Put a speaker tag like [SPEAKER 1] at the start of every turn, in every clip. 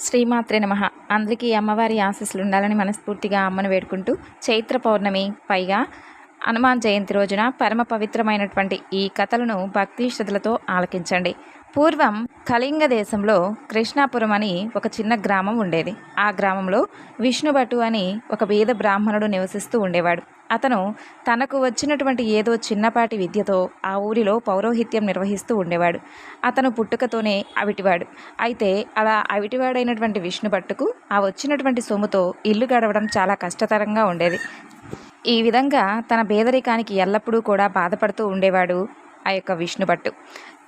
[SPEAKER 1] శ్రీమాత్రే నమ. అందరికీ అమ్మవారి ఆశీస్సులు ఉండాలని మనస్ఫూర్తిగా అమ్మను వేడుకుంటూ చైత్ర పౌర్ణమి పైగా హనుమాన్ జయంతి రోజున పరమ పవిత్రమైనటువంటి ఈ కథలను భక్తి శ్రద్ధలతో ఆలకించండి. పూర్వం కళింగ దేశంలో కృష్ణాపురం అని ఒక చిన్న గ్రామం ఉండేది. ఆ గ్రామంలో విష్ణుభటు అని ఒక వేద బ్రాహ్మణుడు నివసిస్తూ ఉండేవాడు. అతను తనకు వచ్చినటువంటి ఏదో చిన్నపాటి విద్యతో ఆ ఊరిలో పౌరోహిత్యం నిర్వహిస్తూ ఉండేవాడు. అతను పుట్టుకతోనే అవిటివాడు. అయితే అలా అవిటివాడైనటువంటి విష్ణుభట్టుకు ఆ వచ్చినటువంటి సొమ్ముతో ఇల్లు గడవడం చాలా కష్టతరంగా ఉండేది. ఈ విధంగా తన పేదరికానికి ఎల్లప్పుడూ కూడా బాధపడుతూ ఉండేవాడు ఆ యొక్క విష్ణుభట్టు.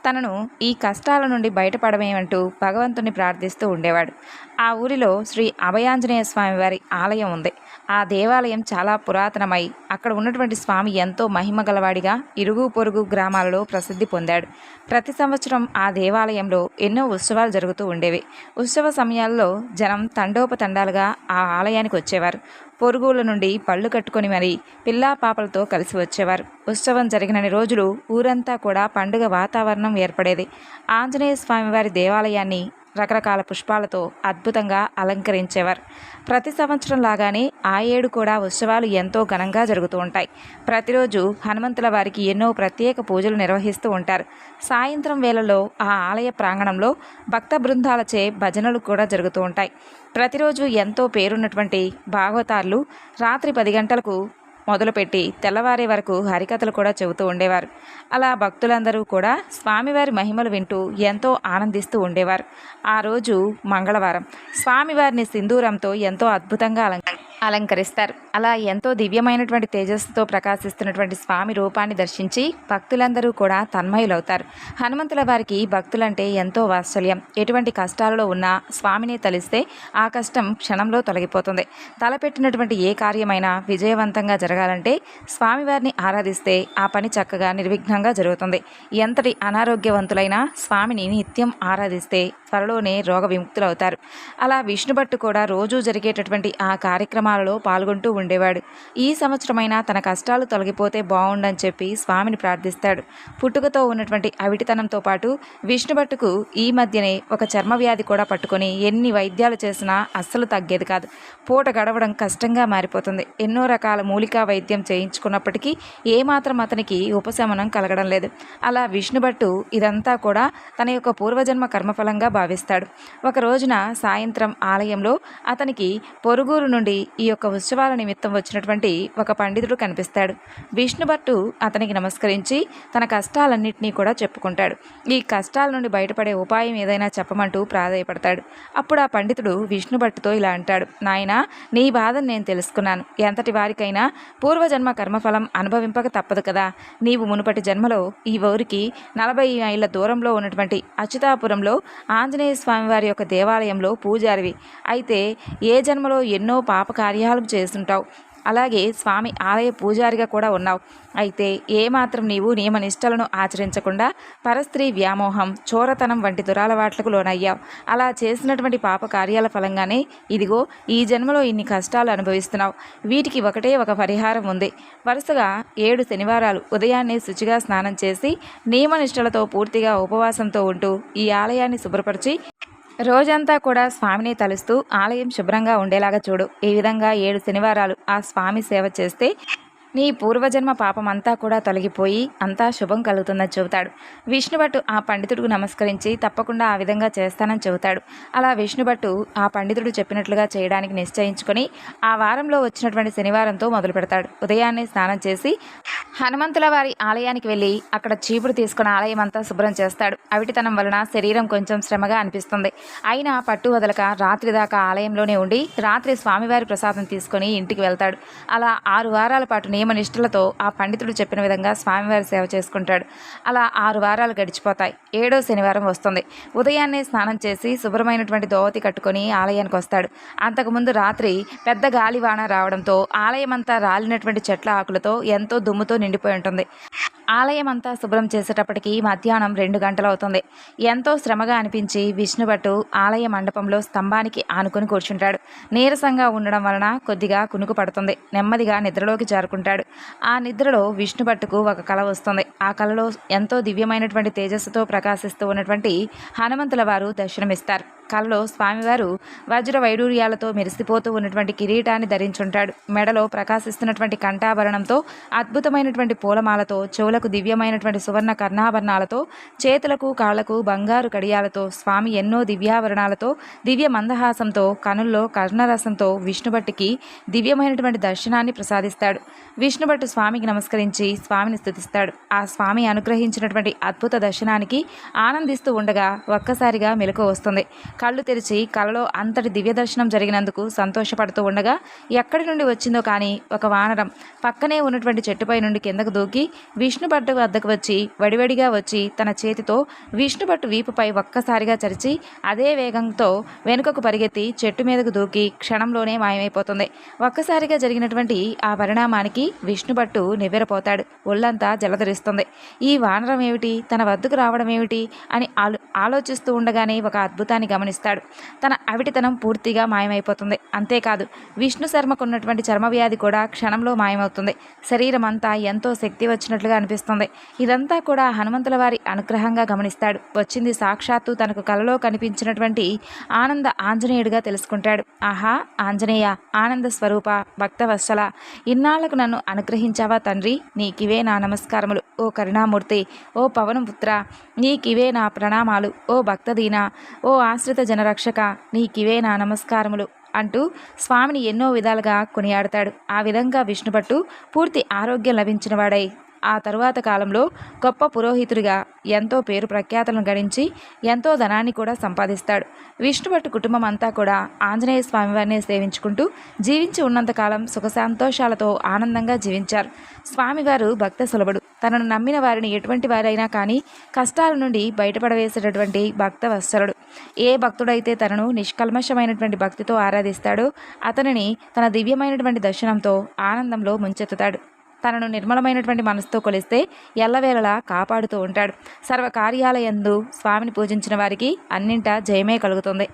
[SPEAKER 1] తనను ఈ కష్టాల నుండి బయటపడమేమంటూ భగవంతుని ప్రార్థిస్తూ ఉండేవాడు. ఆ ఊరిలో శ్రీ అభయాంజనేయ స్వామి వారి ఆలయం ఉంది. ఆ దేవాలయం చాలా పురాతనమై అక్కడ ఉన్నటువంటి స్వామి ఎంతో మహిమ గలవాడిగా ఇరుగు పొరుగు గ్రామాలలో ప్రసిద్ధి పొందాడు. ప్రతి సంవత్సరం ఆ దేవాలయంలో ఎన్నో ఉత్సవాలు జరుగుతూ ఉండేవి. ఉత్సవ సమయాల్లో జనం తండోపతండాలుగా ఆ ఆలయానికి వచ్చేవారు. పొరుగుల నుండి పళ్ళు కట్టుకొని మరి పిల్లా పాపలతో కలిసి వచ్చేవారు. ఉత్సవం జరిగినన్ని రోజులు ఊరంతా కూడా పండుగ వాతావరణం ఏర్పడేది. ఆంజనేయ స్వామివారి దేవాలయాన్ని రకరకాల పుష్పాలతో అద్భుతంగా అలంకరించేవారు. ప్రతి సంవత్సరం లాగానే ఆ ఏడు కూడా ఉత్సవాలు ఎంతో ఘనంగా జరుగుతూ ఉంటాయి. ప్రతిరోజు హనుమంతుల వారికి ఎన్నో ప్రత్యేక పూజలు నిర్వహిస్తూ ఉంటారు. సాయంత్రం వేళలో ఆ ఆలయ ప్రాంగణంలో భక్త బృందాలచే భజనలు కూడా జరుగుతూ ఉంటాయి. ప్రతిరోజు ఎంతో పేరున్నటువంటి భాగవతార్లు రాత్రి పది గంటలకు మొదలుపెట్టి తెల్లవారే వరకు హరికథలు కూడా చెబుతూ ఉండేవారు. అలా భక్తులందరూ కూడా స్వామివారి మహిమలు వింటూ ఎంతో ఆనందిస్తూ ఉండేవారు. ఆ రోజు మంగళవారం. స్వామివారిని సింధూరంతో ఎంతో అద్భుతంగా అలంక అలంకరిస్తారు. అలా ఎంతో దివ్యమైనటువంటి తేజస్సుతో ప్రకాశిస్తున్నటువంటి స్వామి రూపాన్ని దర్శించి భక్తులందరూ కూడా తన్మయులవుతారు. హనుమంతుల వారికి భక్తులంటే ఎంతో వాత్సల్యం. ఎటువంటి కష్టాలలో ఉన్నా స్వామిని తలిస్తే ఆ కష్టం క్షణంలో తొలగిపోతుంది. తలపెట్టినటువంటి ఏ కార్యమైనా విజయవంతంగా జరగాలంటే స్వామివారిని ఆరాధిస్తే ఆ పని చక్కగా నిర్విఘ్నంగా జరుగుతుంది. ఎంతటి అనారోగ్యవంతులైనా స్వామిని నిత్యం ఆరాధిస్తే త్వరలోనే రోగ విముక్తులవుతారు అలా విష్ణుభట్టు కూడా రోజు జరిగేటటువంటి ఆ కార్యక్రమం కార్యక్రమాలలో పాల్గొంటూ ఉండేవాడు. ఈ సంవత్సరమైనా తన కష్టాలు తొలగిపోతే బాగుండని చెప్పి స్వామిని ప్రార్థిస్తాడు. పుట్టుకతో ఉన్నటువంటి అవిటితనంతో పాటు విష్ణుభట్టుకు ఈ మధ్యనే ఒక చర్మ వ్యాధి కూడా పట్టుకొని ఎన్ని వైద్యాలు చేసినా అస్సలు తగ్గేది కాదు. పూట గడవడం కష్టంగా మారిపోతుంది. ఎన్నో రకాల మూలికా వైద్యం చేయించుకున్నప్పటికీ ఏమాత్రం అతనికి ఉపశమనం కలగడం లేదు. అలా విష్ణుభట్టు ఇదంతా కూడా తన యొక్క పూర్వజన్మ కర్మఫలంగా భావిస్తాడు. ఒక రోజున సాయంత్రం ఆలయంలో అతనికి పొరుగురు నుండి ఈ యొక్క ఉత్సవాల నిమిత్తం వచ్చినటువంటి ఒక పండితుడు కనిపిస్తాడు. విష్ణుభట్టు అతనికి నమస్కరించి తన కష్టాలన్నింటినీ కూడా చెప్పుకుంటాడు. ఈ కష్టాల నుండి బయటపడే ఉపాయం ఏదైనా చెప్పమంటూ ప్రాధాయపడతాడు. అప్పుడు ఆ పండితుడు విష్ణుభట్టుతో ఇలా అంటాడు. నాయన నీ బాధను నేను తెలుసుకున్నాను. ఎంతటి వారికైనా పూర్వజన్మ కర్మఫలం అనుభవింపక తప్పదు కదా. నీవు మునుపటి జన్మలో ఈ ఊరికి నలభై మైళ్ళ దూరంలో ఉన్నటువంటి అచ్యుతాపురంలో ఆంజనేయ స్వామి వారి యొక్క దేవాలయంలో పూజారివి. అయితే ఏ జన్మలో ఎన్నో పాప కార్యాలు చేస్తుంటావు. అలాగే స్వామి ఆలయ పూజారిగా కూడా ఉన్నావు. అయితే ఏమాత్రం నీవు నియమనిష్టలను ఆచరించకుండా పరస్త్రీ వ్యామోహం చోరతనం వంటి దురాలవాట్లకు లోనయ్యావు. అలా చేసినటువంటి పాప కార్యాల ఫలంగానే ఇదిగో ఈ జన్మలో ఇన్ని కష్టాలు అనుభవిస్తున్నావు. వీటికి ఒకటే ఒక పరిహారం ఉంది. వరుసగా ఏడు శనివారాలు ఉదయాన్నే శుచిగా స్నానం చేసి నియమనిష్టలతో పూర్తిగా ఉపవాసంతో ఉంటూ ఈ ఆలయాన్ని శుభ్రపరిచి రోజంతా కూడా స్వామిని తలుస్తూ ఆలయం శుభ్రంగా ఉండేలాగా చూడు. ఈ విధంగా ఏడు శనివారాలు ఆ స్వామి సేవ చేస్తే నీ పూర్వజన్మ పాపమంతా కూడా తొలగిపోయి అంతా శుభం కలుగుతుందని చెబుతాడు. విష్ణుభట్టు ఆ పండితుడికి నమస్కరించి తప్పకుండా ఆ విధంగా చేస్తానని చెబుతాడు. అలా విష్ణుభట్టు ఆ పండితుడు చెప్పినట్లుగా చేయడానికి నిశ్చయించుకొని ఆ వారంలో వచ్చినటువంటి శనివారంతో మొదలు పెడతాడు. ఉదయాన్నే స్నానం చేసి హనుమంతుల వారి ఆలయానికి వెళ్ళి అక్కడ చీపురు తీసుకుని ఆలయం అంతా శుభ్రం చేస్తాడు. అవిటితనం వలన శరీరం కొంచెం శ్రమగా అనిపిస్తుంది. అయినా పట్టు వదలక రాత్రి దాకా ఆలయంలోనే ఉండి రాత్రి స్వామివారి ప్రసాదం తీసుకొని ఇంటికి వెళ్తాడు. అలా ఆరు వారాల పాటు నియమనిష్టలతో ఆ పండితుడు చెప్పిన విధంగా స్వామివారి సేవ చేసుకుంటాడు. అలా ఆరు వారాలు గడిచిపోతాయి. ఏడో శనివారం వస్తుంది. ఉదయాన్నే స్నానం చేసి శుభ్రమైనటువంటి దోవతి కట్టుకొని ఆలయానికి వస్తాడు. అంతకుముందు రాత్రి పెద్ద గాలివాన రావడంతో ఆలయమంతా రాలినటువంటి చెట్ల ఆకులతో ఎంతో దుమ్ముతో నిండిపోయి ఉంటుంది. ఆలయం అంతా శుభ్రం చేసేటప్పటికి మధ్యాహ్నం రెండు గంటలు అవుతుంది ఎంతో శ్రమగా అనిపించి విష్ణుభట్టు ఆలయ మండపంలో స్తంభానికి ఆనుకుని కూర్చుంటాడు. నీరసంగా ఉండడం వలన కొద్దిగా కునుకు పడుతుంది. నెమ్మదిగా నిద్రలోకి జారుకుంటాడు. ఆ నిద్రలో విష్ణుభట్టుకు ఒక కళ వస్తుంది. ఆ కళలో ఎంతో దివ్యమైనటువంటి తేజస్సుతో ప్రకాశిస్తూ ఉన్నటువంటి హనుమంతుల వారు దర్శనమిస్తారు. కలలో స్వామివారు వజ్ర వైడూర్యాలతో మెరిసిపోతూ ఉన్నటువంటి కిరీటాన్ని ధరించుంటాడు. మెడలో ప్రకాశిస్తున్నటువంటి కంఠాభరణంతో అద్భుతమైనటువంటి పూలమాలతో చెవులకు దివ్యమైనటువంటి సువర్ణ కర్ణాభరణాలతో చేతులకు కాళ్ళకు బంగారు కడియాలతో స్వామి ఎన్నో దివ్యాభరణాలతో దివ్య మందహాసంతో కనుల్లో కర్ణరసంతో విష్ణుభట్టుకి దివ్యమైనటువంటి దర్శనాన్ని ప్రసాదిస్తాడు. విష్ణుభట్టు స్వామికి నమస్కరించి స్వామిని స్తుతిస్తాడు. ఆ స్వామి అనుగ్రహించినటువంటి అద్భుత దర్శనానికి ఆనందిస్తూ ఉండగా ఒక్కసారిగా మెలకు వస్తుంది. కళ్ళు తెరిచి కలలో అంతటి దివ్య దర్శనం జరిగినందుకు సంతోషపడుతూ ఉండగా ఎక్కడి నుండి వచ్చిందో కానీ ఒక వానరం పక్కనే ఉన్నటువంటి చెట్టుపై నుండి కిందకు దూకి విష్ణుభట్టు వద్దకు వచ్చి వడివడిగా వచ్చి తన చేతితో విష్ణుభట్టు వీపుపై ఒక్కసారిగా చరిచి అదే వేగంతో వెనుకకు పరిగెత్తి చెట్టు మీదకు దూకి క్షణంలోనే మాయమైపోతుంది. ఒక్కసారిగా జరిగినటువంటి ఆ పరిణామానికి విష్ణుభట్టు నివ్వెరపోతాడు. ఒళ్ళంతా జలధరిస్తుంది. ఈ వానరం ఏమిటి? తన వద్దకు రావడం ఏమిటి? అని ఆలో ఆలోచిస్తూ ఉండగానే ఒక అద్భుతాన్ని గమని గమనిస్తాడు తన అవిటితనం పూర్తిగా మాయమైపోతుంది. అంతేకాదు విష్ణు శర్మకు ఉన్నటువంటి చర్మవ్యాధి కూడా క్షణంలో మాయమవుతుంది. శరీరం అంతా ఎంతో శక్తి వచ్చినట్లుగా అనిపిస్తుంది. ఇదంతా కూడా హనుమంతుల వారి అనుగ్రహంగా గమనిస్తాడు. వచ్చింది సాక్షాత్తు తనకు కలలో కనిపించినటువంటి ఆనంద ఆంజనేయుడిగా తెలుసుకుంటాడు. ఆహా ఆంజనేయ ఆనంద స్వరూప భక్తవత్సల ఇన్నాళ్ళకు నన్ను అనుగ్రహించావా తండ్రి? నీకివే నా నమస్కారములు. ఓ కరుణామూర్తి ఓ పవనపుత్ర నీకివే నా ప్రణామాలు. ఓ భక్తదీన ఓ ఆశ్రిత జనరక్షక నీకివే నా నమస్కారములు అంటూ స్వామిని ఎన్నో విధాలుగా కొనియాడతాడు. ఆ విధంగా విష్ణుభట్టు పూర్తి ఆరోగ్యం లభించినవాడై ఆ తరువాత కాలంలో గొప్ప పురోహితుడిగా ఎంతో పేరు ప్రఖ్యాతలను గడించి ఎంతో ధనాన్ని కూడా సంపాదిస్తాడు. విష్ణుభట్టు కుటుంబం అంతా కూడా ఆంజనేయ స్వామివారిని సేవించుకుంటూ జీవించి ఉన్నంతకాలం సుఖ సంతోషాలతో ఆనందంగా జీవించారు. స్వామివారు భక్త సులభుడు. తనను నమ్మిన వారిని ఎటువంటి వారైనా కానీ కష్టాల నుండి బయటపడవేసేటటువంటి భక్త వత్సలుడు ఏ భక్తుడైతే తనను నిష్కల్మషమైనటువంటి భక్తితో ఆరాధిస్తాడో అతనిని తన దివ్యమైనటువంటి దర్శనంతో ఆనందంలో ముంచెత్తుతాడు. తనను నిర్మలమైనటువంటి మనసుతో కొలిస్తే ఎల్లవేళలా కాపాడుతూ ఉంటాడు. సర్వకార్యాలయందు స్వామిని పూజించిన వారికి అన్నింటా జయమే కలుగుతుంది.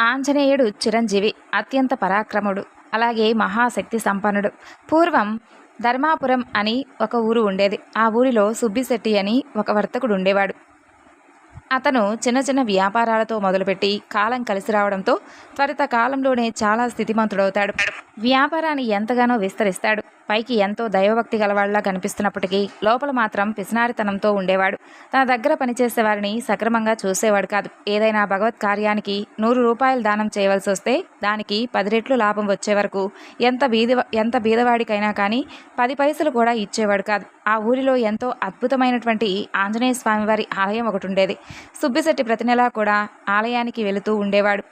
[SPEAKER 1] ఆంజనేయుడు చిరంజీవి అత్యంత పరాక్రముడు అలాగే మహాశక్తి సంపన్నుడు. పూర్వం ధర్మాపురం అని ఒక ఊరు ఉండేది. ఆ ఊరిలో సుబ్బిశెట్టి అని ఒక వర్తకుడు ఉండేవాడు. అతను చిన్న చిన్న వ్యాపారాలతో మొదలుపెట్టి కాలం కలిసి రావడంతో త్వరిత కాలంలోనే చాలా స్థితిమంతుడవుతాడు. వ్యాపారాన్ని ఎంతగానో విస్తరిస్తాడు. పైకి ఎంతో దైవభక్తి గలవాళ్ళా కనిపిస్తున్నప్పటికీ లోపల మాత్రం పిసినారితనంతో ఉండేవాడు. తన దగ్గర పనిచేసే వారిని సక్రమంగా చూసేవాడు కాదు. ఏదైనా భగవత్ కార్యానికి నూరు రూపాయలు దానం చేయవలసి వస్తే దానికి పది రెట్లు లాభం వచ్చే వరకు ఎంత బీద ఎంత బీదవాడికైనా కానీ పది పైసలు కూడా ఇచ్చేవాడు కాదు. ఆ ఊరిలో ఎంతో అద్భుతమైనటువంటి ఆంజనేయ స్వామివారి ఆలయం ఒకటి ఉండేది. సుబ్బిశెట్టి ప్రతి నెలా కూడా ఆలయానికి వెళుతూ ఉండేవాడు.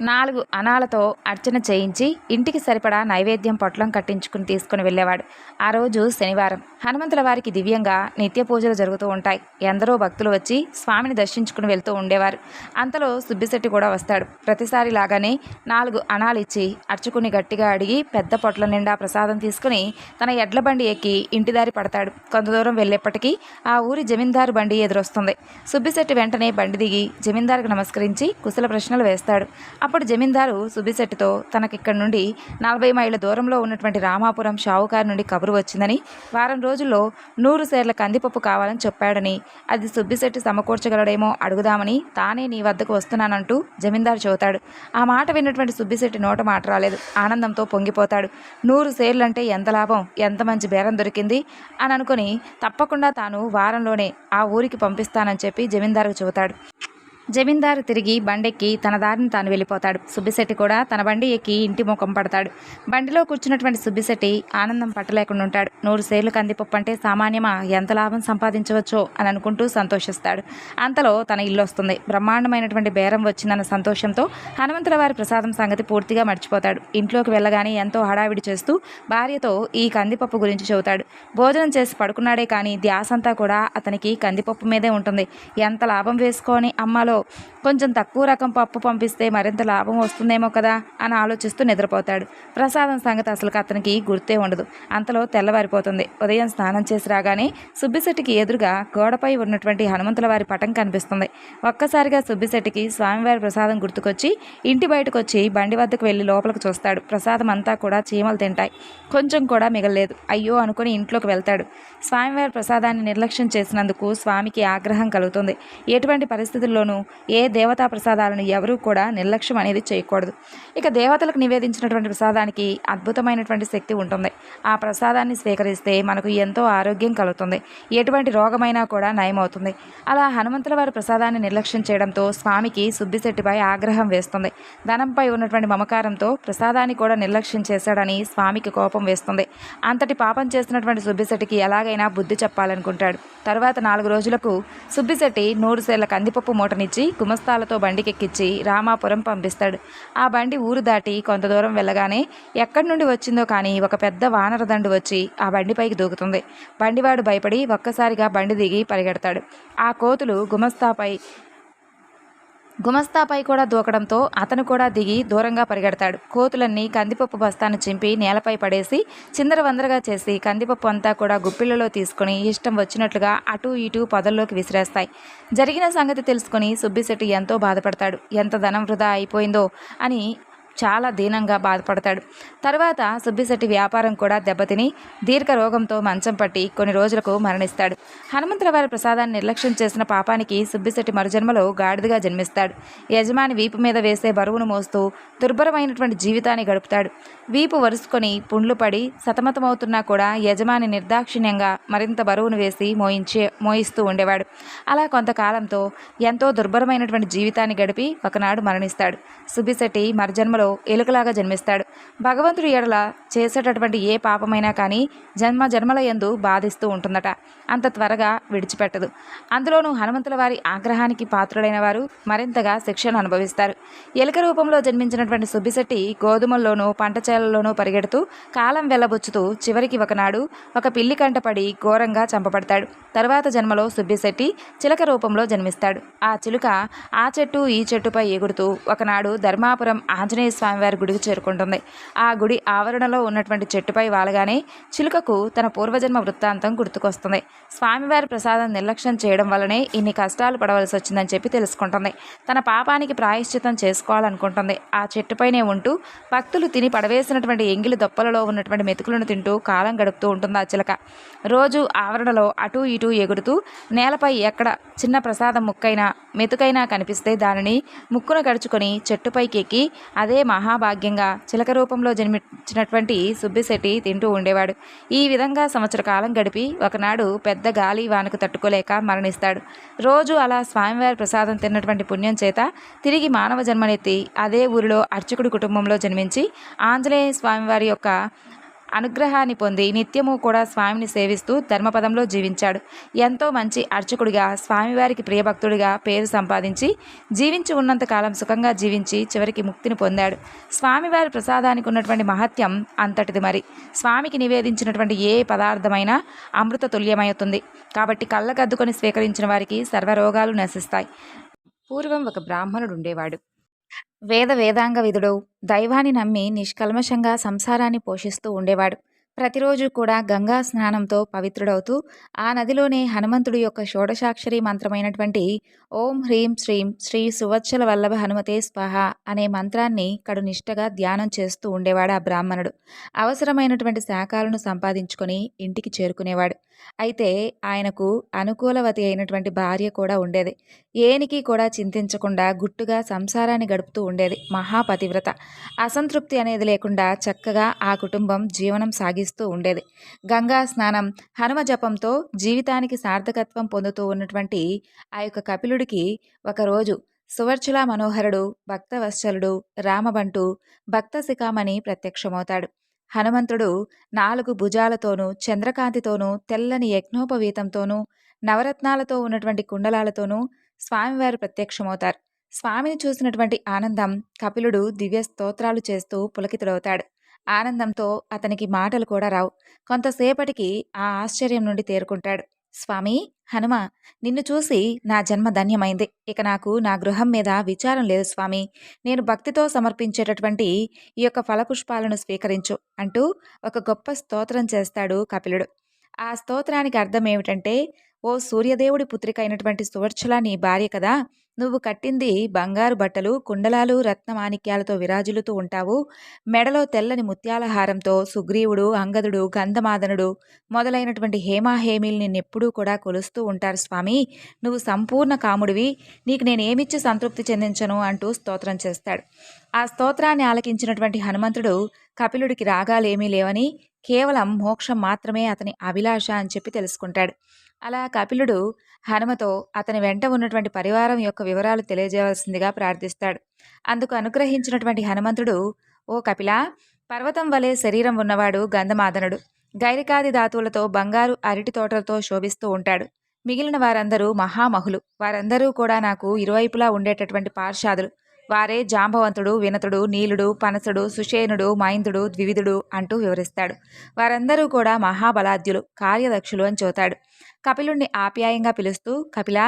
[SPEAKER 1] నాలుగు అనాలతో అర్చన చేయించి ఇంటికి సరిపడా నైవేద్యం పొట్లం కట్టించుకుని తీసుకుని వెళ్ళేవాడు. ఆ రోజు శనివారం. హనుమంతుల వారికి దివ్యంగా నిత్య పూజలు జరుగుతూ ఉంటాయి. ఎందరో భక్తులు వచ్చి స్వామిని దర్శించుకుని వెళ్తూ ఉండేవారు. అంతలో సుబ్బిశెట్టి కూడా వస్తాడు. ప్రతిసారి లాగానే నాలుగు అనాలు ఇచ్చి అర్చుకుని గట్టిగా అడిగి పెద్ద పొట్ల నిండా ప్రసాదం తీసుకుని తన ఎడ్ల బండి ఎక్కి ఇంటి దారి పడతాడు. కొంత దూరం వెళ్ళేప్పటికీ ఆ ఊరి జమీందారు బండి ఎదురొస్తుంది. సుబ్బిశెట్టి వెంటనే బండి దిగి జమీందారుకు నమస్కరించి కుశల ప్రశ్నలు వేస్తాడు. అప్పుడు జమీందారు సుబిశెట్టితో తనకిక్కడి నుండి నలభై మైళ్ళ దూరంలో ఉన్నటువంటి రామాపురం షావుకారు నుండి కబురు వచ్చిందని వారం రోజుల్లో నూరు సేర్ల కందిపప్పు కావాలని చెప్పాడని అది సుబ్బిశెట్టి సమకూర్చగలడేమో అడుగుదామని తానే నీ వద్దకు వస్తున్నానంటూ జమీందారు చెబుతాడు. ఆ మాట విన్నటువంటి సుబ్బిశెట్టి నోట మాట రాలేదు. ఆనందంతో పొంగిపోతాడు. నూరు సేర్లంటే ఎంత లాభం? ఎంత మంచి బేరం దొరికింది? అని అనుకుని తప్పకుండా తాను వారంలోనే ఆ ఊరికి పంపిస్తానని చెప్పి జమీందారుకు చెబుతాడు. జమీందారు తిరిగి బండెక్కి తన దారిని తాను వెళ్ళిపోతాడు. సుబ్బిశెట్టి కూడా తన బండి ఎక్కి ఇంటి ముఖం పడతాడు. బండిలో కూర్చున్నటువంటి సుబ్బిశెట్టి ఆనందం పట్టలేకుండా ఉంటాడు నూరు సేర్లు కందిపప్పు అంటే సామాన్యమా? ఎంత లాభం సంపాదించవచ్చో? అని అనుకుంటూ సంతోషిస్తాడు. అంతలో తన ఇల్లు వస్తుంది బ్రహ్మాండమైనటువంటి బేరం వచ్చిందన్న సంతోషంతో హనుమంతుల వారి ప్రసాదం సంగతి పూర్తిగా మర్చిపోతాడు. ఇంట్లోకి వెళ్ళగానే ఎంతో హడావిడి చేస్తూ భార్యతో ఈ కందిపప్పు గురించి చెబుతాడు. భోజనం చేసి పడుకున్నాడే కానీ ధ్యాసంతా కూడా అతనికి కందిపప్పు మీదే ఉంటుంది. ఎంత లాభం వేసుకొని అమ్మాలో కొంచెం తక్కువ రకం పప్పు పంపిస్తే మరింత లాభం వస్తుందేమో కదా అని ఆలోచిస్తూ నిద్రపోతాడు. ప్రసాదం సంగతి అసలు అతనికి గుర్తే ఉండదు. అంతలో తెల్లవారిపోతుంది. ఉదయం స్నానం చేసి రాగానే సుబ్బిశెట్టికి ఎదురుగా గోడపై ఉన్నటువంటి హనుమంతుల వారి పటం కనిపిస్తుంది. ఒక్కసారిగా సుబ్బిశెట్టికి స్వామివారి ప్రసాదం గుర్తుకొచ్చి ఇంటి బయటకు వచ్చి బండి వద్దకు వెళ్ళి లోపలికి చూస్తాడు. ప్రసాదం అంతా కూడా చీమలు తింటాయి. కొంచెం కూడా మిగలలేదు. అయ్యో అనుకుని ఇంట్లోకి వెళ్తాడు. స్వామివారి ప్రసాదాన్ని నిర్లక్ష్యం చేసినందుకు స్వామికి ఆగ్రహం కలుగుతుంది. ఎటువంటి పరిస్థితుల్లోనూ ఏ దేవతా ప్రసాదాలను ఎవరూ కూడా నిర్లక్ష్యం అనేది చేయకూడదు. ఇక దేవతలకు నివేదించినటువంటి ప్రసాదానికి అద్భుతమైనటువంటి శక్తి ఉంటుంది. ఆ ప్రసాదాన్ని స్వీకరిస్తే మనకు ఎంతో ఆరోగ్యం కలుగుతుంది. ఎటువంటి రోగమైనా కూడా నయమవుతుంది. అలా హనుమంతుల వారి ప్రసాదాన్ని నిర్లక్ష్యం చేయడంతో స్వామికి సుబ్బిశెట్టిపై ఆగ్రహం వేస్తుంది. ధనంపై ఉన్నటువంటి మమకారంతో ప్రసాదాన్ని కూడా నిర్లక్ష్యం చేశాడని స్వామికి కోపం వేస్తుంది. అంతటి పాపం చేసినటువంటి సుబ్బిశెట్టికి ఎలాగైనా బుద్ధి చెప్పాలనుకుంటాడు. తరువాత నాలుగు రోజులకు సుబ్బిశెట్టి నూరు సేర్ల కందిపప్పు మూటనిచ్చి గుమస్తాలతో బండికెక్కించి రామాపురం పంపిస్తాడు. ఆ బండి ఊరు దాటి కొంత దూరం వెళ్ళగానే ఎక్కడి నుండి వచ్చిందో కానీ ఒక పెద్ద వానర దండు వచ్చి ఆ బండిపైకి దూకుతుంది. బండివాడు భయపడి ఒక్కసారిగా బండి దిగి పరిగెడతాడు. ఆ కోతులు గుమస్తాపై గుమస్తాపై కూడా దూకడంతో అతను కూడా దిగి దూరంగా పరిగెడతాడు. కోతులన్నీ కందిపప్పు బస్తాను చింపి నేలపై పడేసి చిందరవందరగా చేసి కందిపప్పు అంతా కూడా గుప్పిళ్ళలో తీసుకుని ఇష్టం వచ్చినట్లుగా అటు ఇటు పొదల్లోకి విసిరేస్తాయి. జరిగిన సంగతి తెలుసుకుని సుబ్బిశెట్టి ఎంతో బాధపడతాడు. ఎంత ధనం వృధా అయిపోయిందో అని చాలా దీనంగా బాధపడతాడు. తర్వాత సుబ్బిశెట్టి వ్యాపారం కూడా దెబ్బతిని దీర్ఘ రోగంతో మంచం పట్టి కొన్ని రోజులకు మరణిస్తాడు. హనుమంతుల వారి ప్రసాదాన్ని నిర్లక్ష్యం చేసిన పాపానికి సుబ్బిశెట్టి మరుజన్మలో గాడిదగా జన్మిస్తాడు. యజమాని వీపు మీద వేసే బరువును మోస్తూ దుర్భరమైనటువంటి జీవితాన్ని గడుపుతాడు. వీపు వరుసుకొని పుండ్లు పడి సతమతమవుతున్నా కూడా యజమాని నిర్దాక్షిణ్యంగా మరింత బరువును వేసి మోయించే మోయిస్తూ ఉండేవాడు. అలా కొంతకాలంతో ఎంతో దుర్భరమైనటువంటి జీవితాన్ని గడిపి ఒకనాడు మరణిస్తాడు. సుబ్బిశెట్టి మరుజన్మలో ఎలుకలాగా జన్మిస్తాడు. భగవంతుడి ఎడల చేసేటటువంటి ఏ పాపమైనా కానీ జన్మ జన్మల యందు బాధిస్తూ ఉంటుందట. అంత త్వరగా విడిచిపెట్టదు. అందులోనూ హనుమంతుల వారి ఆగ్రహానికి పాత్రుడైన వారు మరింతగా శిక్షను అనుభవిస్తారు. ఎలుక రూపంలో జన్మించినటువంటి సుబ్బిశెట్టి గోధుమల్లోనూ పంట చేలలోనూ పరిగెడుతూ కాలం వెళ్ళబుచ్చుతూ చివరికి ఒకనాడు ఒక పిల్లి కంటపడి ఘోరంగా చంపబడతాడు. తరువాత జన్మలో సుబ్బిశెట్టి చిలక రూపంలో జన్మిస్తాడు. ఆ చిలుక ఆ చెట్టు ఈ చెట్టుపై ఎగురుతూ ఒకనాడు ధర్మాపురం ఆంజనేయ స్వామివారి గుడికి చేరుకుంటుంది. ఆ గుడి ఆవరణలో ఉన్నటువంటి చెట్టుపై వాలగానే చిలుకకు తన పూర్వజన్మ వృత్తాంతం గుర్తుకొస్తుంది. స్వామివారి ప్రసాదం నిర్లక్ష్యం చేయడం వల్లనే ఇన్ని కష్టాలు పడవలసి వచ్చిందని చెప్పి తెలుసుకుంటుంది. తన పాపానికి ప్రాయశ్చితం చేసుకోవాలనుకుంటుంది. ఆ చెట్టుపైనే ఉంటూ భక్తులు తిని పడవేసినటువంటి ఎంగిలి దొప్పలలో ఉన్నటువంటి మెతుకులను తింటూ కాలం గడుపుతూ ఉంటుంది ఆ చిలక. రోజు ఆవరణలో అటూ ఇటూ ఎగురుతూ నేలపై ఎక్కడ చిన్న ప్రసాదం ముక్కైనా మెతుకైనా కనిపిస్తే దానిని ముక్కున గడుచుకొని చెట్టుపైకి ఎక్కి అదే మహాభాగ్యంగా చిలక రూపంలో జన్మించినటువంటి సుబ్బిశెట్టి తింటూ ఉండేవాడు. ఈ విధంగా సంవత్సర కాలం గడిపి ఒకనాడు పెద్ద గాలి వానకు తట్టుకోలేక మరణిస్తాడు. రోజు అలా స్వామివారి ప్రసాదం తిన్నటువంటి పుణ్యం చేత తిరిగి మానవ జన్మనెత్తి అదే ఊరిలో అర్చకుడి కుటుంబంలో జన్మించి ఆంజనేయ స్వామివారి యొక్క అనుగ్రహాన్ని పొంది నిత్యము కూడా స్వామిని సేవిస్తూ ధర్మపదంలో జీవించాడు. ఎంతో మంచి అర్చకుడిగా స్వామివారికి ప్రియభక్తుడిగా పేరు సంపాదించి జీవించి ఉన్నంతకాలం సుఖంగా జీవించి చివరికి ముక్తిని పొందాడు. స్వామివారి ప్రసాదానికి ఉన్నటువంటి మహత్యం అంతటిది మరి. స్వామికి నివేదించినటువంటి ఏ పదార్థమైనా అమృత తుల్యమవుతుంది కాబట్టి కళ్ళకద్దుకొని స్వీకరించిన వారికి సర్వరోగాలు నశిస్తాయి. పూర్వం ఒక బ్రాహ్మణుడు ఉండేవాడు. వేద వేదాంగ విధుడు దైవాన్ని నమ్మి నిష్కల్మషంగా సంసారాన్ని పోషిస్తూ ఉండేవాడు. ప్రతిరోజు కూడా గంగా స్నానంతో పవిత్రుడవుతూ ఆ నదిలోనే హనుమంతుడి యొక్క షోడశాక్షరి మంత్రమైనటువంటి ఓం హ్రీం శ్రీం శ్రీ సువత్సల వల్లభ హనుమతే స్వాహ అనే మంత్రాన్ని కడునిష్టగా ధ్యానం చేస్తూ ఉండేవాడు ఆ బ్రాహ్మణుడు. అవసరమైనటువంటి శాఖలను సంపాదించుకొని ఇంటికి చేరుకునేవాడు. అయితే ఆయనకు అనుకూలవతి అయినటువంటి భార్య కూడా ఉండేది. ఏనికి కూడా చింతించకుండా గుట్టుగా సంసారాన్ని గడుపుతూ ఉండేది. మహాపతివ్రత అసంతృప్తి అనేది లేకుండా చక్కగా ఆ కుటుంబం జీవనం సాగిస్తూ ఉండేది. గంగా స్నానం హనుమ జపంతో జీవితానికి సార్థకత్వం పొందుతూ ఉన్నటువంటి ఆ యొక్క కపిలుడికి ఒకరోజు సువర్చుల మనోహరుడు భక్తవత్సలుడు రామబంటు భక్త శిఖామణి ప్రత్యక్షమవుతాడు. హనుమంతుడు నాలుగు భుజాలతోనూ చంద్రకాంతితోనూ తెల్లని యజ్ఞోపవీతంతోనూ నవరత్నాలతో ఉన్నటువంటి కుండలాలతోనూ స్వామివారు ప్రత్యక్షమవుతారు. స్వామిని చూసినటువంటి ఆనందం కపిలుడు దివ్య స్తోత్రాలు చేస్తూ పులకితుడవుతాడు. ఆనందంతో అతనికి మాటలు కూడా రావు. కొంతసేపటికి ఆ ఆశ్చర్యం నుండి తేరుకుంటాడు. స్వామి హనుమ నిన్ను చూసి నా జన్మ ధన్యమైంది. ఇక నాకు నా గృహం మీద విచారం లేదు స్వామి. నేను భక్తితో సమర్పించేటటువంటి ఈ యొక్క ఫలపుష్పాలను స్వీకరించు అంటూ ఒక గొప్ప స్తోత్రం చేస్తాడు కపిలుడు. ఆ స్తోత్రానికి అర్థం ఏమిటంటే ఓ సూర్యదేవుడి పుత్రిక అయినటువంటి సువర్చల నీ భార్య కదా నువ్వు కట్టింది బంగారు బట్టలు కుండలాలు రత్నమాణిక్యాలతో విరాజులుతూ ఉంటావు. మెడలో తెల్లని ముత్యాల హారంతో సుగ్రీవుడు అంగదుడు గంధమాదనుడు మొదలైనటువంటి హేమాహేమీలు నిన్నెప్పుడూ కూడా కొలుస్తూ ఉంటారు స్వామి. నువ్వు సంపూర్ణ కాముడివి నీకు నేనేమిచ్చి సంతృప్తి చెందించను అంటూ స్తోత్రం చేస్తాడు. ఆ స్తోత్రాన్ని ఆలకించినటువంటి హనుమంతుడు కపిలుడికి రాగాలేమీ లేవని కేవలం మోక్షం మాత్రమే అతని అభిలాష అని చెప్పి తెలుసుకుంటాడు. అలా కపిలుడు హనుమతో అతని వెంట ఉన్నటువంటి పరివారం యొక్క వివరాలు తెలియజేయవలసిందిగా ప్రార్థిస్తాడు. అందుకు అనుగ్రహించినటువంటి హనుమంతుడు ఓ కపిల పర్వతం వలె శరీరం ఉన్నవాడు గంధమాదనుడు. గైరికాది ధాతువులతో బంగారు అరటి తోటలతో శోభిస్తూ ఉంటాడు. మిగిలిన వారందరూ మహామహులు. వారందరూ కూడా నాకు ఇరువైపులా ఉండేటటువంటి పార్షాదులు. వారే జాంబవంతుడు వినతుడు నీలుడు పనసుడు సుషేనుడు మైందుడు ద్వివిధుడు అంటూ వివరిస్తాడు. వారందరూ కూడా మహాబలాద్యులు కార్యదక్షులు అని చూతాడు కపిలుణ్ణి ఆప్యాయంగా పిలుస్తూ కపిల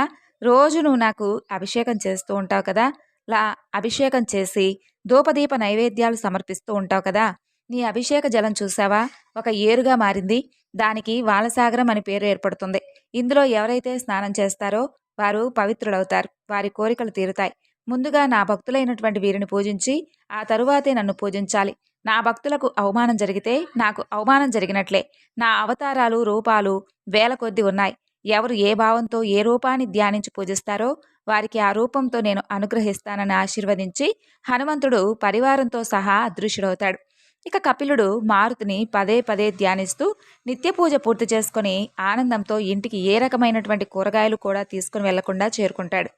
[SPEAKER 1] రోజు నువ్వు నాకు అభిషేకం చేస్తూ ఉంటావు కదా? లా అభిషేకం చేసి ధూపదీప నైవేద్యాలు సమర్పిస్తూ ఉంటావు కదా? నీ అభిషేక జలం చూసావా? ఒక ఏరుగా మారింది. దానికి వాలసాగరం అని పేరు ఏర్పడుతుంది. ఇందులో ఎవరైతే స్నానం చేస్తారో వారు పవిత్రులవుతారు. వారి కోరికలు తీరుతాయి. ముందుగా నా భక్తులైనటువంటి వీరిని పూజించి ఆ తరువాతే నన్ను పూజించాలి. నా భక్తులకు అవమానం జరిగితే నాకు అవమానం జరిగినట్లే. నా అవతారాలు రూపాలు వేల కొద్ది ఉన్నాయి. ఎవరు ఏ భావంతో ఏ రూపాన్ని ధ్యానించి పూజిస్తారో వారికి ఆ రూపంతో నేను అనుగ్రహిస్తానని ఆశీర్వదించి హనుమంతుడు పరివారంతో సహా అదృశ్యుడవుతాడు. ఇక కపిలుడు మారుతిని పదే పదే ధ్యానిస్తూ నిత్య పూజ పూర్తి చేసుకొని ఆనందంతో ఇంటికి ఏ రకమైనటువంటి కూరగాయలు కూడా తీసుకుని వెళ్ళకుండా చేరుకుంటాడు.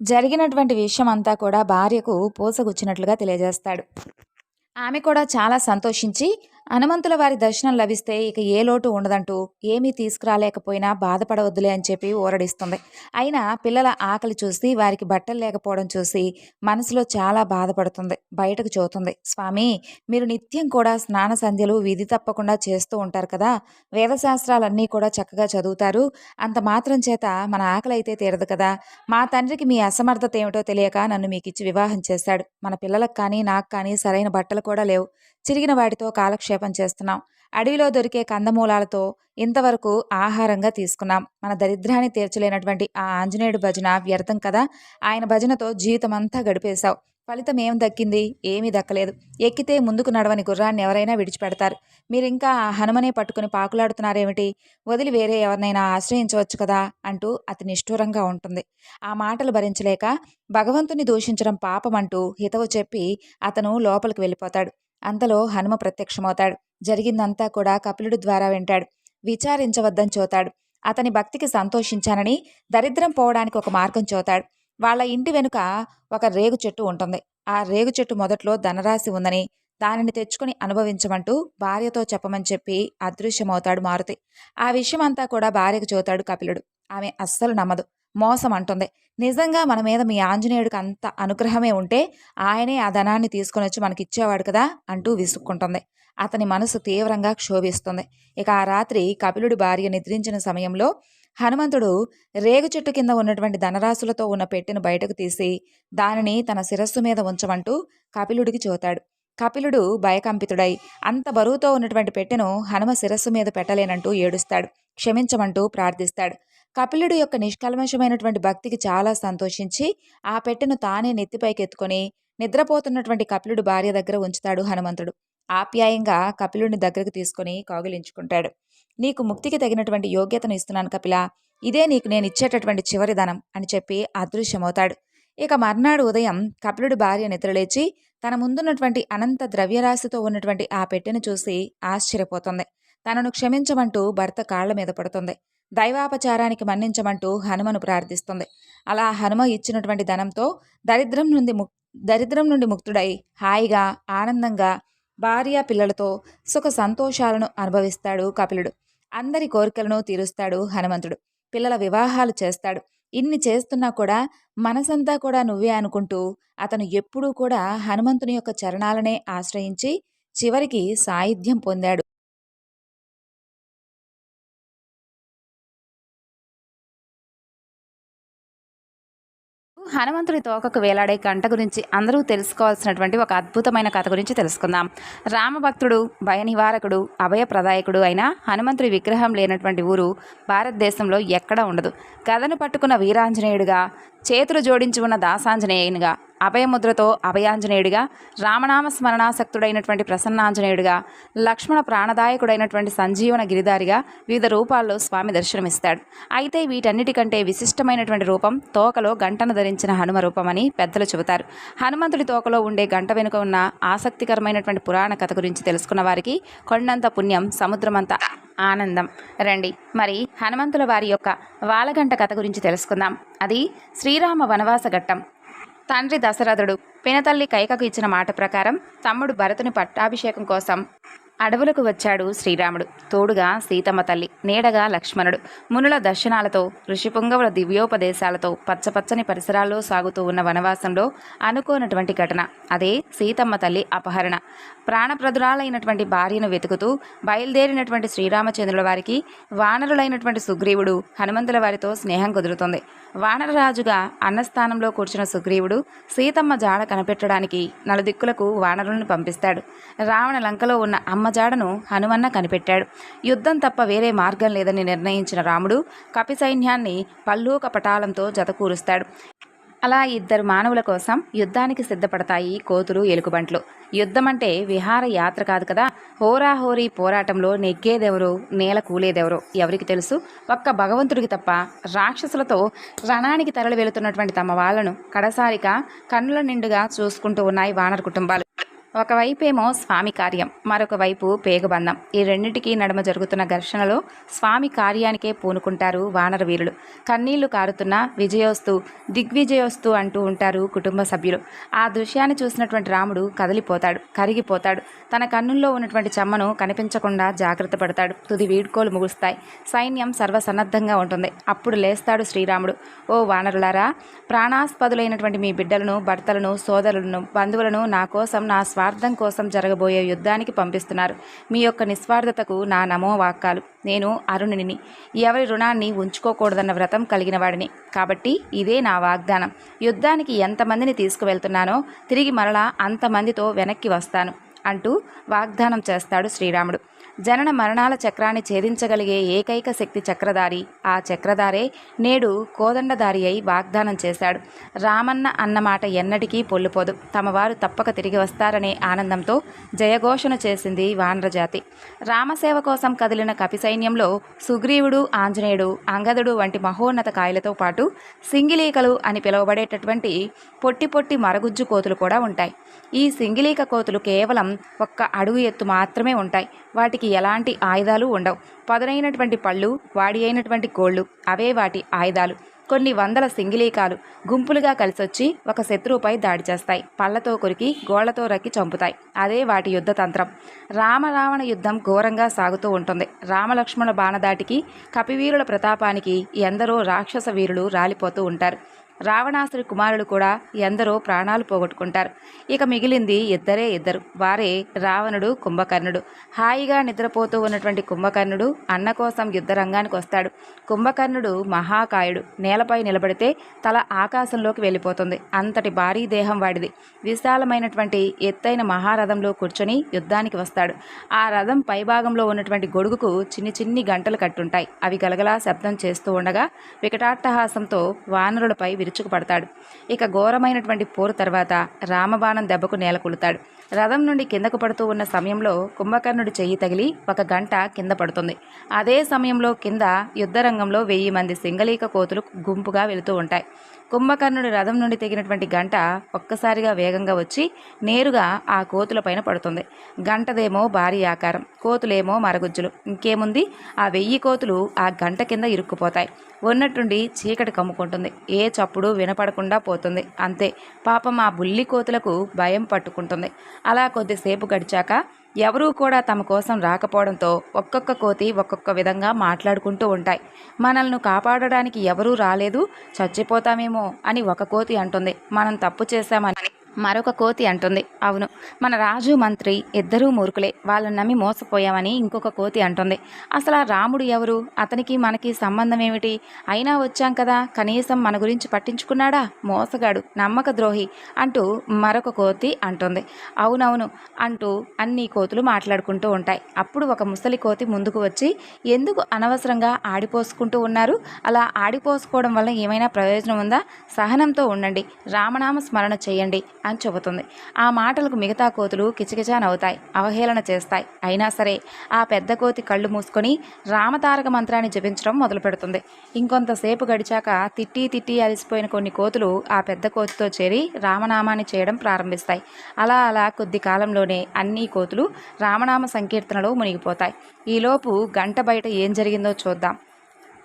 [SPEAKER 1] జరిగినటువంటి విషయం అంతా కూడా భార్యకు పూసగుచ్చినట్లుగా తెలియజేస్తాడు. ఆమె కూడా చాలా సంతోషించి హనుమంతుల వారి దర్శనం లభిస్తే ఇక ఏ లోటు ఉండదంటూ ఏమీ తీసుకురాలేకపోయినా బాధపడవద్దులే అని చెప్పి ఊరడిస్తుంది. అయినా పిల్లల ఆకలి చూసి వారికి బట్టలు లేకపోవడం చూసి మనసులో చాలా బాధపడుతుంది బయటకు చూతుంది. స్వామి మీరు నిత్యం కూడా స్నాన సంధ్యలు విధి తప్పకుండా చేస్తూ ఉంటారు కదా. వేదశాస్త్రాలన్నీ కూడా చక్కగా చదువుతారు. అంత మాత్రం చేత మన ఆకలి అయితే తీరదు కదా. మా తండ్రికి మీ అసమర్థత ఏమిటో తెలియక నన్ను మీకు ఇచ్చి వివాహం చేశాడు. మన పిల్లలకు కానీ నాకు కానీ సరైన బట్టలు కూడా లేవు. చిరిగిన వాటితో కాలక్షేపం చేస్తున్నాం. అడవిలో దొరికే కందమూలాలతో ఇంతవరకు ఆహారంగా తీసుకున్నాం. మన దరిద్రాన్ని తీర్చలేనటువంటి ఆ ఆంజనేయుడు భజన వ్యర్థం కదా? ఆయన భజనతో జీవితం అంతా గడిపేశావు. ఫలితం ఏం దక్కింది? ఏమీ దక్కలేదు. ఎక్కితే ముందుకు నడవని గుర్రాన్ని ఎవరైనా విడిచిపెడతారు. మీరు ఇంకా ఆ హనుమనే పట్టుకుని పాకులాడుతున్నారేమిటి? వదిలి వేరే ఎవరినైనా ఆశ్రయించవచ్చు కదా? అంటూ అతి నిష్ఠూరంగా ఉంటుంది. ఆ మాటలు భరించలేక భగవంతుని దూషించడం పాపమంటూ హితవు చెప్పి అతను లోపలికి వెళ్ళిపోతాడు. అంతలో హనుమ ప్రత్యక్షమవుతాడు. జరిగిందంతా కూడా కపిలుడి ద్వారా వింటాడు. విచారించవద్దని చూతాడు. అతని భక్తికి సంతోషించానని దరిద్రం పోవడానికి ఒక మార్గం చూతాడు. వాళ్ళ ఇంటి వెనుక ఒక రేగు చెట్టు ఉంటుంది. ఆ రేగు చెట్టు మొదట్లో ధనరాశి ఉందని దానిని తెచ్చుకుని అనుభవించమంటూ భార్యతో చెప్పమని చెప్పి అదృశ్యమవుతాడు మారుతి. ఆ విషయం అంతా కూడా భార్యకు చూతాడు కపిలుడు. ఆమె అస్సలు నమ్మదు. మోసం అంటుంది. నిజంగా మన మీద మీ ఆంజనేయుడికి అంత అనుగ్రహమే ఉంటే ఆయనే ఆ ధనాన్ని తీసుకొని వచ్చి మనకిచ్చేవాడు కదా అంటూ విసుక్కుంటుంది. అతని మనసు తీవ్రంగా క్షోభిస్తుంది. ఇక ఆ రాత్రి కపిలుడి భార్య నిద్రించిన సమయంలో హనుమంతుడు రేగు చెట్టు కింద ఉన్నటువంటి ధనరాశులతో ఉన్న పెట్టెను బయటకు తీసి దానిని తన శిరస్సు మీద ఉంచమంటూ కపిలుడికి చూతాడు కపిలుడు భయకంపితుడై అంత బరువుతో ఉన్నటువంటి పెట్టెను హనుమ శిరస్సు మీద పెట్టలేనంటూ ఏడుస్తాడు. క్షమించమంటూ ప్రార్థిస్తాడు. కపిలుడు యొక్క నిష్కల్మషమైనటువంటి భక్తికి చాలా సంతోషించి ఆ పెట్టెను తానే నెత్తిపైకి ఎత్తుకొని నిద్రపోతున్నటువంటి కపిలుడు భార్య దగ్గర ఉంచుతాడు హనుమంతుడు. ఆప్యాయంగా కపిలుడిని దగ్గరకు తీసుకొని కౌగిలించుకుంటాడు. నీకు ముక్తికి తగినటువంటి యోగ్యతను ఇస్తున్నాను కపిల. ఇదే నీకు నేను ఇచ్చేటటువంటి చివరి ధనం అని చెప్పి అదృశ్యమవుతాడు. ఇక మర్నాడు ఉదయం కపిలుడి భార్య నిద్రలేచి తన ముందున్నటువంటి అనంత ద్రవ్యరాశితో ఉన్నటువంటి ఆ పెట్టెను చూసి ఆశ్చర్యపోతుంది. తనను క్షమించమంటూ భర్త కాళ్ళ మీద పడుతుంది. దైవాపచారానికి మన్నించమంటూ హనుమను ప్రార్థిస్తుంది. అలా హనుమ ఇచ్చినటువంటి ధనంతో దరిద్రం నుండి ముక్ దరిద్రం నుండి ముక్తుడై హాయిగా ఆనందంగా భార్య పిల్లలతో సుఖ సంతోషాలను అనుభవిస్తాడు కపిలుడు. అందరి కోరికలను తీరుస్తాడు హనుమంతుడు. పిల్లల వివాహాలు చేస్తాడు. ఇన్ని చేస్తున్నా కూడా మనసంతా కూడా నువ్వే అనుకుంటూ అతను ఎప్పుడూ కూడా హనుమంతుని యొక్క చరణాలనే ఆశ్రయించి చివరికి సాయుధ్యం పొందాడు. హనుమంతుడి తోకకు వేలాడే గంట గురించి అందరూ తెలుసుకోవాల్సినటువంటి ఒక అద్భుతమైన కథ గురించి తెలుసుకుందాం. రామభక్తుడు భయ నివారకుడు అభయప్రదాయకుడు అయిన హనుమంతుడి విగ్రహం లేనటువంటి ఊరు భారతదేశంలో ఎక్కడా ఉండదు. కథను పట్టుకున్న వీరాంజనేయుడిగా చేతులు జోడించి ఉన్న దాసాంజనేయునిగా అభయముద్రతో అభయాంజనేయుడిగా రామనామ స్మరణాసక్తుడైనటువంటి ప్రసన్నాంజనేయుడిగా లక్ష్మణ ప్రాణదాయకుడైనటువంటి సంజీవన గిరిదారిగా వివిధ రూపాల్లో స్వామి దర్శనమిస్తాడు. అయితే వీటన్నిటికంటే విశిష్టమైనటువంటి రూపం తోకలో గంటను ధరించిన హనుమ రూపమని పెద్దలు చెబుతారు. హనుమంతుడి తోకలో ఉండే గంట వెనుక ఉన్న ఆసక్తికరమైనటువంటి పురాణ కథ గురించి తెలుసుకున్న వారికి కొండంత పుణ్యం సముద్రమంత ఆనందం. రండి మరి హనుమంతుల వారి యొక్క వాలగంట కథ గురించి తెలుసుకుందాం. అది శ్రీరామ వనవాస ఘట్టం. తండ్రి దశరథుడు పినతల్లి కైకకు ఇచ్చిన మాట ప్రకారం తమ్ముడు భరతుని పట్టాభిషేకం కోసం అడవులకు వచ్చాడు శ్రీరాముడు. తోడుగా సీతమ్మ తల్లి నీడగా లక్ష్మణుడు. మునుల దర్శనాలతో ఋషిపుంగవుల దివ్యోపదేశాలతో పచ్చపచ్చని పరిసరాల్లో సాగుతూ ఉన్న వనవాసంలో అనుకోనటువంటి ఘటన. అదే సీతమ్మ తల్లి అపహరణ. ప్రాణప్రదురాలైనటువంటి భార్యను వెతుకుతూ బయలుదేరినటువంటి శ్రీరామచంద్రుల వారికి వానరులైనటువంటి సుగ్రీవుడు హనుమంతుల వారితో స్నేహం కుదురుతుంది. వానరరాజుగా అన్నస్థానంలో కూర్చున్న సుగ్రీవుడు సీతమ్మ జాడ కనిపెట్టడానికి నలుదిక్కులకు వానరులను పంపిస్తాడు. రావణ లంకలో ఉన్న అమ్మ జాడను హనుమన్న కనిపెట్టాడు. యుద్ధం తప్ప వేరే మార్గం లేదని నిర్ణయించిన రాముడు కపి సైన్యాన్ని పల్లూక పటాలంతో జతకూరుస్తాడు. అలా ఇద్దరు మానవుల కోసం యుద్ధానికి సిద్ధపడతాయి కోతులు ఎలుకబంట్లు యుద్ధం అంటే విహార యాత్ర కాదు కదా? హోరాహోరీ పోరాటంలో నెగ్గేదెవరు? నేల కూలేదెవరు? ఎవరికి తెలుసు? ఒక్క భగవంతుడికి తప్ప రాక్షసులతో రణానికి తరలి వెళుతున్నటువంటి తమ వాళ్ళను కడసారిగా కన్నుల నిండుగా చూసుకుంటూ ఉన్నాయి వానర కుటుంబాలు. ఒకవైపేమో స్వామి కార్యం మరొక వైపు పేగబంధం. ఈ రెండింటికి నడమ జరుగుతున్న ఘర్షణలో స్వామి కార్యానికే పూనుకుంటారు వానర వీరులు. కన్నీళ్ళు కారుతున్న విజయోస్తు దిగ్విజయోస్తు అంటూ ఉంటారు కుటుంబ సభ్యులు. ఆ దృశ్యాన్ని చూసినటువంటి రాముడు కదిలిపోతాడు కరిగిపోతాడు. తన కన్నుల్లో ఉన్నటువంటి చెమ్మను కనిపించకుండా జాగ్రత్త పడతాడు. తుది వీడ్కోలు ముగుస్తాయి. సైన్యం సర్వసన్నద్ధంగా ఉంటుంది. అప్పుడు లేస్తాడు శ్రీరాముడు. ఓ వానరులారా ప్రాణాస్పదులైనటువంటి మీ బిడ్డలను భర్తలను సోదరులను బంధువులను నా కోసం నా స్వార్థం కోసం జరగబోయే యుద్ధానికి పంపిస్తున్నారు. మీ యొక్క నిస్వార్థతకు నా నమో వాక్కాలు. నేను అరుణునిని. ఎవరి రుణాన్ని ఉంచుకోకూడదన్న వ్రతం కలిగిన వాడిని. కాబట్టి ఇదే నా వాగ్దానం. యుద్ధానికి ఎంతమందిని తీసుకువెళ్తున్నానో తిరిగి మరలా అంతమందితో వెనక్కి వస్తాను. అంటూ వాగ్దానం చేస్తాడు శ్రీరాముడు. జనన మరణాల చక్రాన్ని ఛేదించగలిగే ఏకైక శక్తి చక్రధారి ఆ చక్రధారే నేడు కోదండధారి అయి వాగ్దానం చేశాడు. రామన్న అన్నమాట ఎన్నటికీ పొల్లుపోదు. తమవారు తప్పక తిరిగి వస్తారనే ఆనందంతో జయఘోషణ చేసింది వానరజాతి. రామసేవ కోసం కదిలిన కపి సైన్యంలో సుగ్రీవుడు ఆంజనేయుడు అంగదుడు వంటి మహోన్నత కాయలతో పాటు సింగిలీకలు అని పిలువబడేటటువంటి పొట్టి పొట్టి మరగుజ్జు కోతులు కూడా ఉంటాయి. ఈ సింగిలీక కోతులు కేవలం ఒక్క అడుగు ఎత్తు మాత్రమే ఉంటాయి. వాటికి ఎలాంటి ఆయుధాలు ఉండవు. పదునైనటువంటి పళ్ళు వాడి అయినటువంటి కోళ్ళు అవే వాటి ఆయుధాలు. కొన్ని వందల సింగిలీకాలు గుంపులుగా కలిసొచ్చి ఒక శత్రువుపై దాడి చేస్తాయి. పళ్ళతో కొరికి గోళ్ళతో రక్కి చంపుతాయి. అదే వాటి యుద్ధ తంత్రం. రామరావణ యుద్ధం ఘోరంగా సాగుతూ ఉంటుంది. రామలక్ష్మణ బాణదాటికి కపివీరుల ప్రతాపానికి ఎందరో రాక్షస వీరులు రాలిపోతూ ఉంటారు. రావణాసురి కుమారులు కూడా ఎందరో ప్రాణాలు పోగొట్టుకుంటారు. ఇక మిగిలింది ఇద్దరే ఇద్దరు. వారే రావణుడు కుంభకర్ణుడు. హాయిగా నిద్రపోతూ ఉన్నటువంటి కుంభకర్ణుడు అన్న కోసం యుద్ధరంగానికి వస్తాడు. కుంభకర్ణుడు మహాకాయుడు. నేలపై నిలబడితే తల ఆకాశంలోకి వెళ్ళిపోతుంది. అంతటి భారీ దేహం వాడిది. విశాలమైనటువంటి ఎత్తైన మహారథంలో కూర్చొని యుద్ధానికి వస్తాడు. ఆ రథం పైభాగంలో ఉన్నటువంటి గొడుగుకు చిన్ని చిన్ని గంటలు కట్టుంటాయి. అవి గలగలా శబ్దం చేస్తూ ఉండగా వికటాట్టహాసంతో వానరులపై విరుచుకుపడతాడు ఇక ఘోరమైనటువంటి పోరు తర్వాత రామబాణం దెబ్బకు నేలకొలుతాడు రథం నుండి కిందకు పడుతూ ఉన్న సమయంలో కుంభకర్ణుడి చెయ్యి తగిలి ఒక గంట కింద పడుతుంది. అదే సమయంలో కింద యుద్ధరంగంలో వెయ్యి మంది సింగలీక కోతులు గుంపుగా వెళుతూ ఉంటాయి. కుంభకర్ణుడి రథం నుండి తెగినటువంటి గంట ఒక్కసారిగా వేగంగా వచ్చి నేరుగా ఆ కోతులపైన పడుతుంది. గంటదేమో భారీ ఆకారం. కోతులేమో మరగుజ్జులు. ఇంకేముంది? ఆ వెయ్యి కోతులు ఆ గంట కింద ఇరుక్కుపోతాయి. ఉన్నట్టుండి చీకటి కమ్ముకుంటుంది. ఏ చప్పుడు వినపడకుండా పోతుంది. అంతే. పాపం ఆ బుల్లి కోతులకు భయం పట్టుకుంటుంది. అలా కొద్దిసేపు గడిచాక ఎవరూ కూడా తమ కోసం రాకపోవడంతో ఒక్కొక్క కోతి ఒక్కొక్క విధంగా మాట్లాడుకుంటూ ఉంటాయి. మనల్ని కాపాడడానికి ఎవరూ రాలేదు. చచ్చిపోతామేమో అని ఒక కోతి అంటుంది. మనం తప్పు చేశామని మరొక కోతి అంటుంది. అవును మన రాజు మంత్రి ఇద్దరూ మూర్ఖులే. వాళ్ళని నమ్మి మోసపోయామని ఇంకొక కోతి అంటుంది. అసలు ఆ రాముడు ఎవరు? అతనికి మనకి సంబంధం ఏమిటి అయినా వచ్చాం కదా కనీసం మన గురించి పట్టించుకున్నాడా? మోసగాడు నమ్మక ద్రోహి అంటూ మరొక కోతి అంటుంది. అవునవును అంటూ అన్ని కోతులు మాట్లాడుకుంటూ ఉంటాయి. అప్పుడు ఒక ముసలి కోతి ముందుకు వచ్చి ఎందుకు అనవసరంగా ఆడిపోసుకుంటూ ఉన్నారు? అలా ఆడిపోసుకోవడం వల్ల ఏమైనా ప్రయోజనం ఉందా? సహనంతో ఉండండి. రామనామ స్మరణ చేయండి. అని చెబుతుంది. ఆ మాటలకు మిగతా కోతులు కిచకిచా నవ్వుతాయి అవహేళన చేస్తాయి. అయినా సరే ఆ పెద్ద కోతి కళ్ళు మూసుకొని రామతారక మంత్రాన్ని జపించడం మొదలు పెడుతుంది ఇంకొంతసేపు గడిచాక తిట్టి తిట్టి అలసిపోయిన కొన్ని కోతులు ఆ పెద్ద కోతితో చేరి రామనామాన్ని చేయడం ప్రారంభిస్తాయి. అలా అలా కొద్ది కాలంలోనే అన్ని కోతులు రామనామ సంకీర్తనలో మునిగిపోతాయి. ఈలోపు గంట బయట ఏం జరిగిందో చూద్దాం.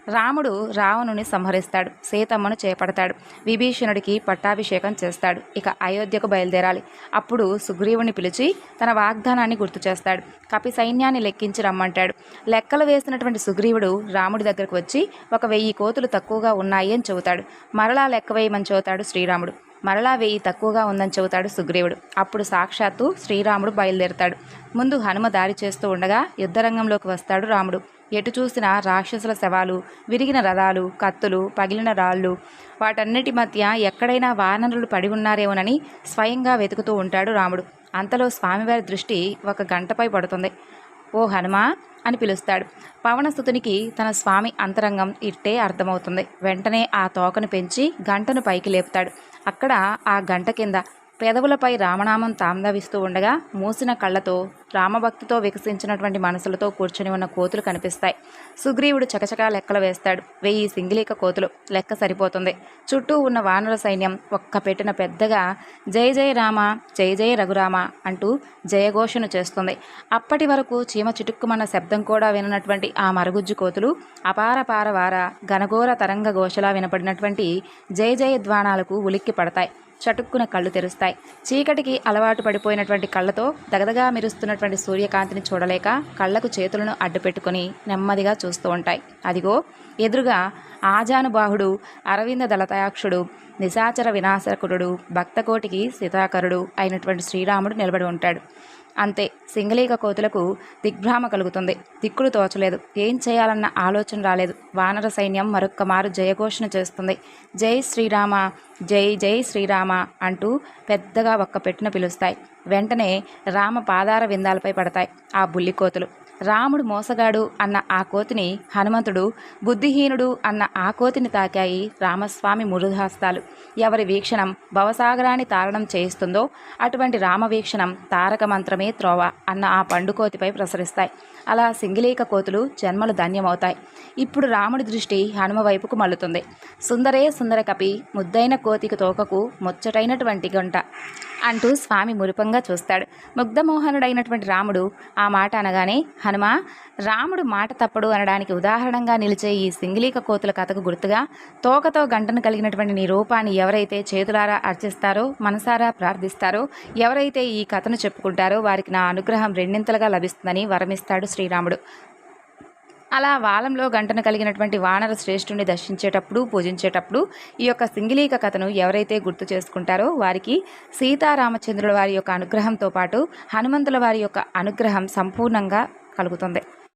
[SPEAKER 1] రాముడు రావణుని సంహరిస్తాడు సీతమ్మను చేపడతాడు విభీషణుడికి పట్టాభిషేకం చేస్తాడు ఇక అయోధ్యకు బయలుదేరాలి. అప్పుడు సుగ్రీవుని పిలిచి తన వాగ్దానాన్ని గుర్తు చేస్తాడు కపి సైన్యాన్ని లెక్కించి రమ్మంటాడు. లెక్కలు వేసినటువంటి సుగ్రీవుడు రాముడి దగ్గరకు వచ్చి ఒక వెయ్యి కోతులు తక్కువగా ఉన్నాయి అని చెబుతాడు. మరలా లెక్క వేయమని చెబుతాడు శ్రీరాముడు. మరలా వెయ్యి తక్కువగా ఉందని చెబుతాడు సుగ్రీవుడు. అప్పుడు సాక్షాత్తు శ్రీరాముడు బయలుదేరుతాడు. ముందు హనుమ దారి చేస్తూ ఉండగా యుద్ధరంగంలోకి వస్తాడు రాముడు. ఎటు చూసినా రాక్షసుల శవాలు విరిగిన రథాలు కత్తులు పగిలిన రాళ్ళు. వాటన్నిటి మధ్య ఎక్కడైనా వానరులు పడి ఉన్నారేమోనని స్వయంగా వెతుకుతూ ఉంటాడు రాముడు. అంతలో స్వామివారి దృష్టి ఒక గంటపై పడుతుంది. ఓ హనుమా అని పిలుస్తాడు. పవనస్థుతునికి తన స్వామి అంతరంగం ఇట్టే అర్థమవుతుంది. వెంటనే ఆ తోకను పెంచి గంటను పైకి లేపుతాడు. అక్కడ ఆ గంట కింద పెదవులపై రామనామం తాందవిస్తూ ఉండగా మూసిన కళ్ళతో రామభక్తితో వికసించినటువంటి మనసులతో కూర్చుని ఉన్న కోతులు కనిపిస్తాయి. సుగ్రీవుడు చకచకా లెక్కలు వేస్తాడు. వెయ్యి సింగిలీక కోతులు. లెక్క సరిపోతుంది. చుట్టూ ఉన్న వానర సైన్యం ఒక్క పెట్టిన పెద్దగా జై జయ రామ జై జయ రఘురామ అంటూ జయఘోషను చేస్తుంది. అప్పటి వరకు చీమ చిటుక్కుమన్న శబ్దం కూడా విననటువంటి ఆ మరుగుజ్జు కోతులు అపారపార వార ఘనఘోర తరంగ ఘోషలా వినపడినటువంటి జయ జయ ద్వాణాలకు ఉలిక్కి పడతాయి చటుక్కున కళ్ళు తెరుస్తాయి. చీకటికి అలవాటు పడిపోయినటువంటి కళ్ళతో దగదగా మెరుస్తున్నటువంటి సూర్యకాంతిని చూడలేక కళ్ళకు చేతులను అడ్డుపెట్టుకుని నెమ్మదిగా చూస్తూ ఉంటాయి. అదిగో ఎదురుగా ఆజానుబాహుడు అరవింద దళతయాక్షుడు నిశాచర వినాశకుడు భక్తకోటికి సీతాకరుడు అయినటువంటి శ్రీరాముడు నిలబడి ఉంటాడు. అంతే. సింగలీక కోతులకు దిగ్భ్రామ కలుగుతుంది. దిక్కులు తోచలేదు. ఏం చేయాలన్న ఆలోచన రాలేదు. వానర సైన్యం మరొక్క మారు జయఘోషణ చేస్తుంది. జై శ్రీరామ జై జై శ్రీరామ అంటూ పెద్దగా ఒక్క పెట్టున పిలుస్తాయి. వెంటనే రామ పాదార విందాలపై పడతాయి ఆ బుల్లి కోతులు. రాముడు మోసగాడు అన్న ఆ కోతిని హనుమంతుడు బుద్ధిహీనుడు అన్న ఆ కోతిని తాకాయి రామస్వామి మృదుహస్తాలు. ఎవరి వీక్షణం భవసాగరాన్ని తారణం చేయిస్తుందో అటువంటి రామవీక్షణం తారక మంత్రమే త్రోవ అన్న ఆ పండుకోతిపై ప్రసరిస్తాయి. అలా సింగిలీక కోతులు జన్మలు ధన్యమవుతాయి. ఇప్పుడు రాముడి దృష్టి హనుమ వైపుకు మల్లుతుంది సుందరే సుందర కపి ముద్దైన కోతికి తోకకు ముచ్చటైనటువంటి గంట. అంటూ స్వామి మురిపంగా చూస్తాడు. ముగ్ధమోహనుడైనటువంటి రాముడు ఆ మాట అనగానే హనుమ రాముడు మాట తప్పడు అనడానికి ఉదాహరణంగా నిలిచే ఈ సింగిలీక కోతుల కథకు గుర్తుగా తోకతో గంటను కలిగినటువంటి నీ రూపాన్ని ఎవరైతే చేతులారా అర్చిస్తారో మనసారా ప్రార్థిస్తారో ఎవరైతే ఈ కథను చెప్పుకుంటారో వారికి నా అనుగ్రహం రెండింతలుగా లభిస్తుందని వరమిస్తాడు శ్రీరాముడు. అలా వాలంలో గంటను కలిగినటువంటి వానర శ్రేష్ఠుని దర్శించేటప్పుడు పూజించేటప్పుడు ఈ యొక్క సింగిలీక కథను ఎవరైతే గుర్తు చేసుకుంటారో వారికి సీతారామచంద్రుల వారి యొక్క అనుగ్రహంతో పాటు హనుమంతుల వారి యొక్క అనుగ్రహం సంపూర్ణంగా కలుగుతుంది.